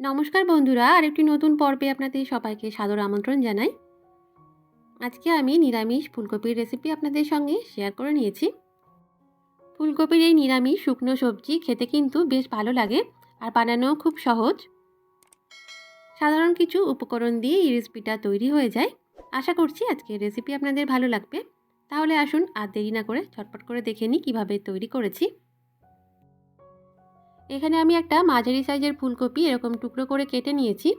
নমস্কার বন্ধুরা, আরেকটি নতুন পর্বে আপনাদের সবাইকে সাদর আমন্ত্রণ জানাই। আজকে আমি নিরামিষ ফুলকপির রেসিপি আপনাদের সঙ্গে শেয়ার করে নিয়েছি। ফুলকপির এই নিরামিষ শুকনো সবজি খেতে কিন্তু বেশ ভালো লাগে আর বানানোও খুব সহজ। সাধারণ কিছু উপকরণ দিয়ে এই রেসিপিটা তৈরি হয়ে যায়। আশা করছি আজকে রেসিপি আপনাদের ভালো লাগবে। তাহলে আসুন আর দেরি না করে ঝটপট করে দেখে নিই কীভাবে তৈরি করেছি। এখানে আমি একটা মাঝারি সাইজের ফুলকপি এরকম টুকরো করে কেটে নিয়েছি।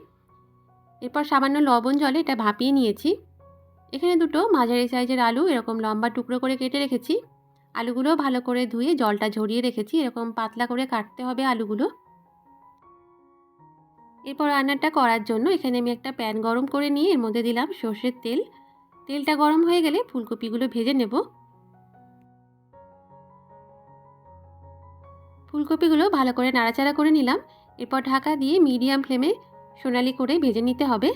এরপর সামান্য লবণ জলে এটা ভাপিয়ে নিয়েছি। এখানে দুটো মাঝারি সাইজের আলু এরকম লম্বা টুকরো করে কেটে রেখেছি। আলুগুলো ভালো করে ধুয়ে জলটা ঝরিয়ে রেখেছি। এরকম পাতলা করে কাটতে হবে আলুগুলো। এরপর রান্নাটা করার জন্য এখানে আমি একটা প্যান গরম করে নিয়ে এর মধ্যে দিলাম সর্ষের তেল। তেলটা গরম হয়ে গেলে ফুলকপিগুলো ভেজে নেব। ফুলকপিগুলো ভালো করে নাড়াচাড়া করে নিলাম। এরপর ঢাকা দিয়ে মিডিয়াম ফ্লেমে সোনালি করে ভেজে নিতে হবে।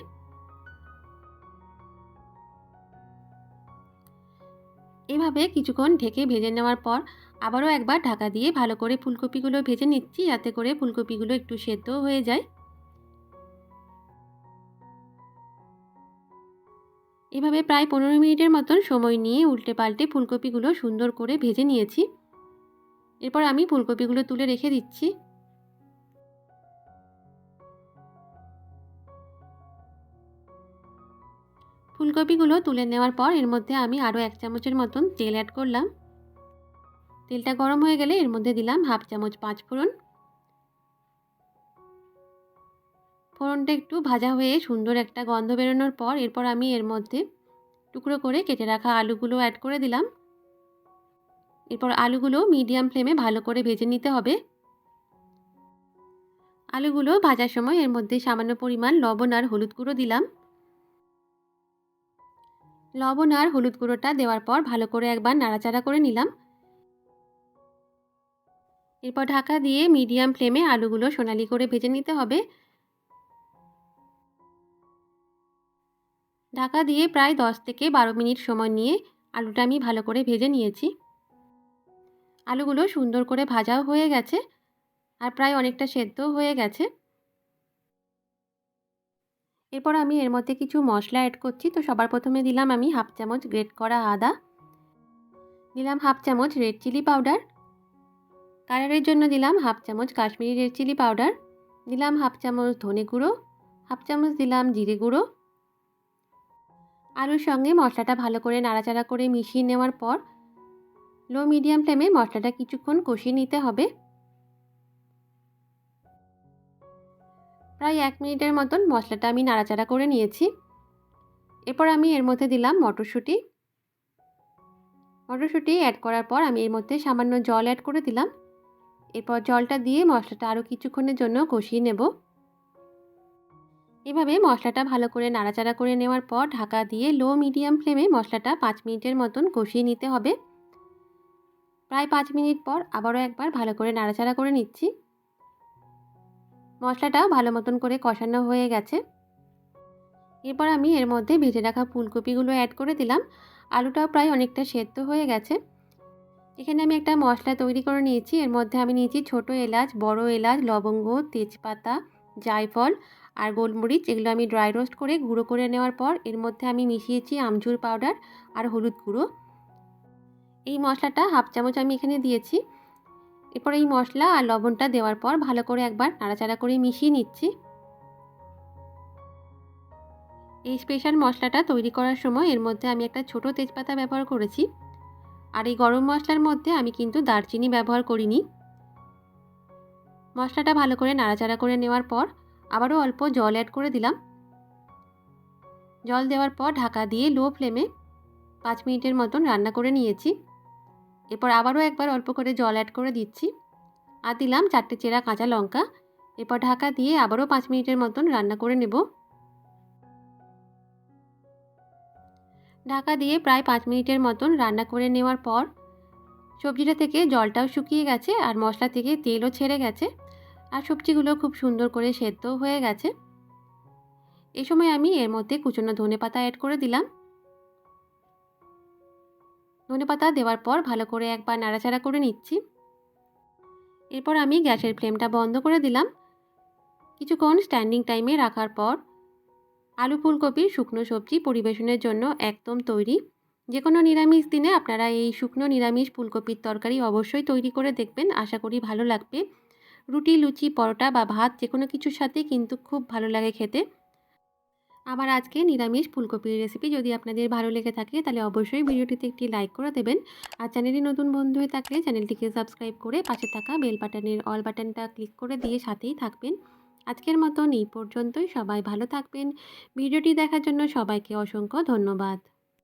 এভাবে কিছুক্ষণ ঢেকে ভেজে নেওয়ার পর আবারও একবার ঢাকা দিয়ে ভালো করে ফুলকপিগুলো ভেজে নিচ্ছি, যাতে করে ফুলকপিগুলো একটু সেদ্ধ হয়ে যায়। এভাবে প্রায় পনেরো মিনিটের মতন সময় নিয়ে উল্টে পাল্টে ফুলকপিগুলো সুন্দর করে ভেজে নিয়েছি। এরপর আমি ফুলকপিগুলো তুলে রেখে দিচ্ছি। ফুলকপিগুলো তুলে নেওয়ার পর এর মধ্যে আমি আরও এক চামচের মতন তেল অ্যাড করলাম। তেলটা গরম হয়ে গেলে এর মধ্যে দিলাম হাফ চামচ পাঁচ ফোড়ন। ফোড়নটা একটু ভাজা হয়ে সুন্দর একটা গন্ধ বেরোনোর পর এরপর আমি এর মধ্যে টুকরো করে কেটে রাখা আলুগুলো অ্যাড করে দিলাম। এরপর আলুগুলো মিডিয়াম ফ্লেমে ভালো করে ভেজে নিতে হবে। আলুগুলো ভাজার সময় এর মধ্যে সামান্য পরিমাণ লবণ আর হলুদ গুঁড়ো দিলাম। লবণ আর হলুদ গুঁড়োটা দেওয়ার পর ভালো করে একবার নাড়াচাড়া করে নিলাম। এরপর ঢাকা দিয়ে মিডিয়াম ফ্লেমে আলুগুলো সোনালি করে ভেজে নিতে হবে। ঢাকা দিয়ে প্রায় দশ থেকে বারো মিনিট সময় নিয়ে আলুটা আমি ভালো করে ভেজে নিয়েছি। আলুগুলো সুন্দর করে ভাজাও হয়ে গেছে আর প্রায় অনেকটা সেদ্ধও হয়ে গেছে। এরপর আমি এর মধ্যে কিছু মশলা অ্যাড করছি। তো সবার প্রথমে দিলাম আমি হাফ চামচ গ্রেট করা আদা। দিলাম হাফ চামচ রেড চিলি পাউডার কালারের জন্য দিলাম হাফ চামচ কাশ্মীরি রেড চিলি পাউডার দিলাম হাফ চামচ ধনে গুঁড়ো। হাফ চামচ দিলাম জিরে গুঁড়ো। আলুর সঙ্গে মশলাটা ভালো করে নাড়াচাড়া করে মিশিয়ে নেওয়ার পর লো মিডিয়াম ফ্লেমে মশলাটা কিছুক্ষণ কষিয়ে নিতে হবে। প্রায় এক মিনিটের মতন মশলাটা আমি নাড়াচাড়া করে নিয়েছি। এরপর আমি এর মধ্যে দিলাম মটরশুঁটি। মটরশুঁটি অ্যাড করার পর আমি এর মধ্যে সামান্য জল অ্যাড করে দিলাম। এরপর জলটা দিয়ে মশলাটা আরও কিছুক্ষণের জন্য কষিয়ে নেব। এভাবে মশলাটা ভালো করে নাড়াচাড়া করে নেওয়ার পর ঢাকা দিয়ে লো মিডিয়াম ফ্লেমে মশলাটা পাঁচ মিনিটের মতন কষিয়ে নিতে হবে। প্রায় পাঁচ মিনিট পর আবারও একবার ভালো করে নাড়াচাড়া করে নিচ্ছি। মশলাটাও ভালো মতন করে কষানো হয়ে গেছে। এরপর আমি এর মধ্যে ভেজে রাখা ফুলকপিগুলো অ্যাড করে দিলাম। আলুটাও প্রায় অনেকটা সেদ্ধ হয়ে গেছে। এখানে আমি একটা মশলা তৈরি করে নিয়েছি। এর মধ্যে আমি নিয়েছি ছোট এলাচ, বড় এলাচ, লবঙ্গ, তেজপাতা, জায়ফল আর গোলমরিচ। এগুলো আমি ড্রাই রোস্ট করে গুঁড়ো করে নেওয়ার পর এর মধ্যে আমি মিশিয়েছি আমচুর পাউডার আর হলুদ গুঁড়ো। এই মশলাটা হাফ চামচ আমি এখানে দিয়েছি। এরপর এই মশলা আর লবণটা দেওয়ার পর ভালো করে একবার নাড়াচাড়া করে মিশিয়ে নিচ্ছি। এই স্পেশাল মশলাটা তৈরি করার সময় এর মধ্যে আমি একটা ছোট তেজপাতা ব্যবহার করেছি। আর এই গরম মশলার মধ্যে আমি কিন্তু দারচিনি ব্যবহার করিনি। মশলাটা ভালো করে নাড়াচাড়া করে নেওয়ার পর আবারও অল্প জল অ্যাড করে দিলাম। জল দেওয়ার পর ঢাকা দিয়ে লো ফ্লেমে পাঁচ মিনিটের মতন রান্না করে নিয়েছি। এরপর আবারও একবার অল্প করে জল অ্যাড করে দিচ্ছি। আর দিলাম চারটে চেরা কাঁচা লঙ্কা। এরপর ঢাকা দিয়ে আবারও পাঁচ মিনিটের মতন রান্না করে নেব। ঢাকা দিয়ে প্রায় পাঁচ মিনিটের মতন রান্না করে নেওয়ার পর সবজিটা থেকে জলটাও শুকিয়ে গেছে আর মশলা থেকে তেলও ছেড়ে গেছে। আর সবজিগুলো খুব সুন্দর করে সেদ্ধ হয়ে গেছে। এ সময় আমি এর মধ্যে কুচনো ধনে পাতা অ্যাড করে দিলাম। ধনে পাতা দেওয়ার পর ভালো করে একবার নাড়াচাড়া করে নিচ্ছি। এরপর আমি গ্যাসের ফ্লেমটা বন্ধ করে দিলাম। কিছুক্ষণ স্ট্যান্ডিং টাইমে রাখার পর আলু ফুলকপির শুকনো সবজি পরিবেশনের জন্য একদম তৈরি। যে কোনো নিরামিষ দিনে আপনারা এই শুকনো নিরামিষ ফুলকপির তরকারি অবশ্যই তৈরি করে দেখবেন। আশা করি ভালো লাগবে। রুটি, লুচি, পরোটা বা ভাত যে কোনো কিছুর সাথে কিন্তু খুব ভালো লাগে খেতে। আমার আজকে নিরামিষ ফুলকপির রেসিপি যদি আপনাদের ভালো লেগে থাকে, তাহলে অবশ্যই ভিডিওটিতে একটি লাইক করে দেবেন। আর চ্যানেলে নতুন বন্ধু হয়ে থাকলে চ্যানেলটিকে সাবস্ক্রাইব করে পাশে থাকা বেল বাটনের অল বাটনটা ক্লিক করে দিয়ে সাথেই থাকবেন। আজকের মতন এই পর্যন্তই, সবাই ভালো থাকবেন। ভিডিওটি দেখার জন্য সবাইকে অসংখ্য ধন্যবাদ।